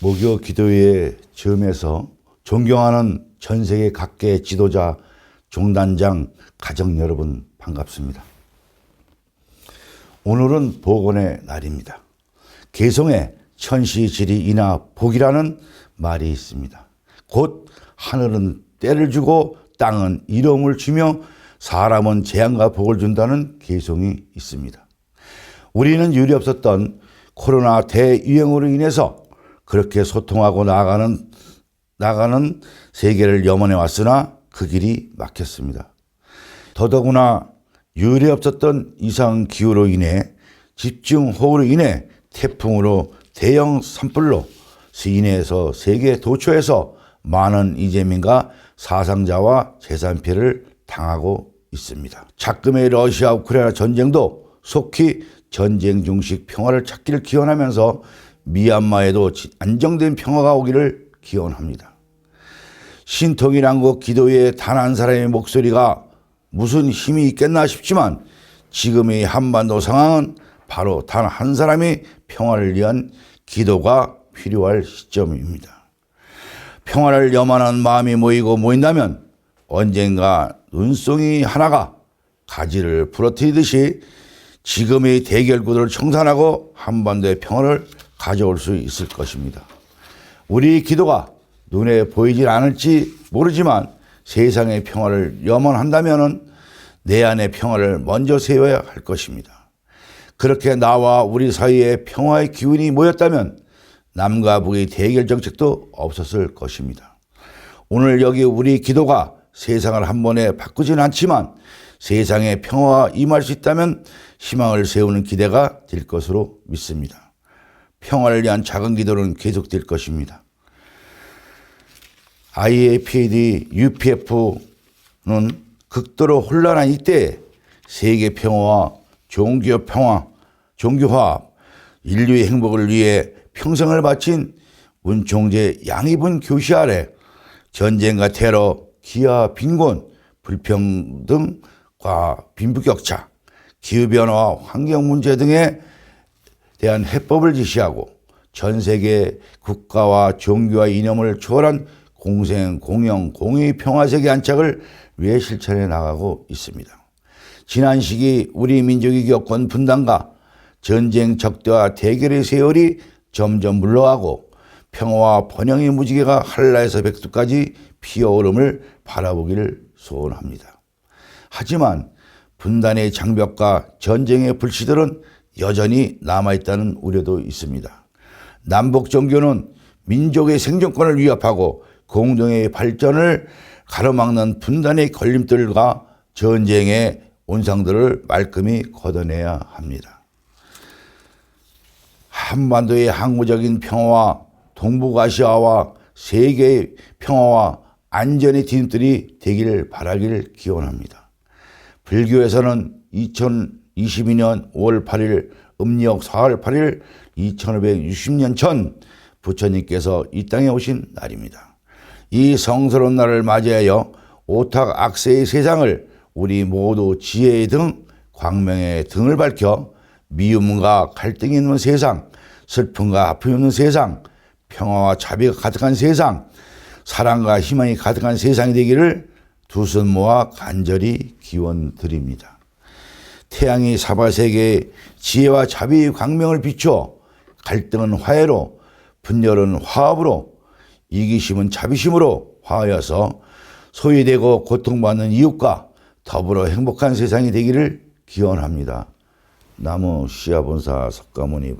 목요 기도회의 점에서 존경하는 전 세계 각계 지도자, 종단장, 가정 여러분 반갑습니다. 오늘은 복원의 날입니다. 개성에 천시지리 이나 복이라는 말이 있습니다. 곧 하늘은 때를 주고 땅은 이름을 주며 사람은 재앙과 복을 준다는 개성이 있습니다. 우리는 유리 없었던 코로나 대유행으로 인해서 그렇게 소통하고 나가는 나가는 세계를 염원해 왔으나 그 길이 막혔습니다. 더더구나 유례 없었던 이상 기후로 인해 집중 호우로 인해 태풍으로 대형 산불로 시내에서 세계 도처에서 많은 이재민과 사상자와 재산 피해를 당하고 있습니다. 작금의 러시아 우크라이나 전쟁도 속히 전쟁 중식 평화를 찾기를 기원하면서 미얀마에도 안정된 평화가 오기를 기원합니다. 신통이란 곳 기도에 단 한 사람의 목소리가 무슨 힘이 있겠나 싶지만 지금의 한반도 상황은 바로 단 한 사람의 평화를 위한 기도가 필요할 시점입니다. 평화를 염원하는 마음이 모이고 모인다면 언젠가 눈송이 하나가 가지를 부러뜨리듯이 지금의 대결구도를 청산하고 한반도의 평화를 가져올 수 있을 것입니다. 우리 기도가 눈에 보이질 않을지 모르지만 세상의 평화를 염원한다면 내 안의 평화를 먼저 세워야 할 것입니다. 그렇게 나와 우리 사이에 평화의 기운이 모였다면 남과 북의 대결 정책도 없었을 것입니다. 오늘 여기 우리 기도가 세상을 한 번에 바꾸진 않지만 세상에 평화가 임할 수 있다면 희망을 세우는 기대가 될 것으로 믿습니다. 평화를 위한 작은 기도는 계속될 것입니다. IAPD, UPF는 극도로 혼란한 이때 세계 평화와 종교 평화, 종교 화합, 인류의 행복을 위해 평생을 바친 운총재 양입은 교시 아래 전쟁과 테러, 기아, 빈곤, 불평등과 빈부격차, 기후변화와 환경 문제 등에 대한 해법을 지시하고 전 세계 국가와 종교와 이념을 초월한 공생, 공영, 공의 평화세계 안착을 위해 실천해 나가고 있습니다. 지난 시기 우리 민족이 겪은 분단과 전쟁 적대와 대결의 세월이 점점 물러가고 평화와 번영의 무지개가 한라에서 백두까지 피어오름을 바라보기를 소원합니다. 하지만 분단의 장벽과 전쟁의 불씨들은 여전히 남아있다는 우려도 있습니다. 남북 종교는 민족의 생존권을 위협하고 공동의 발전을 가로막는 분단의 걸림돌과 전쟁의 온상들을 말끔히 걷어내야 합니다. 한반도의 항구적인 평화와 동북아시아와 세계의 평화와 안전의 뒤흔들이 되기를 바라기를 기원합니다. 불교에서는 2022년 5월 8일 음력 4월 8일 2560년 전 부처님께서 이 땅에 오신 날입니다. 이 성스러운 날을 맞이하여 오탁 악세의 세상을 우리 모두 지혜의 등, 광명의 등을 밝혀 미움과 갈등이 있는 세상, 슬픔과 아픔이 있는 세상, 평화와 자비가 가득한 세상, 사랑과 희망이 가득한 세상이 되기를 두 손 모아 간절히 기원 드립니다. 태양이 사바세계에 지혜와 자비의 광명을 비춰 갈등은 화해로, 분열은 화합으로, 이기심은 자비심으로 화하여서 소외되고 고통받는 이웃과 더불어 행복한 세상이 되기를 기원합니다. 나무 시아본사 석가모니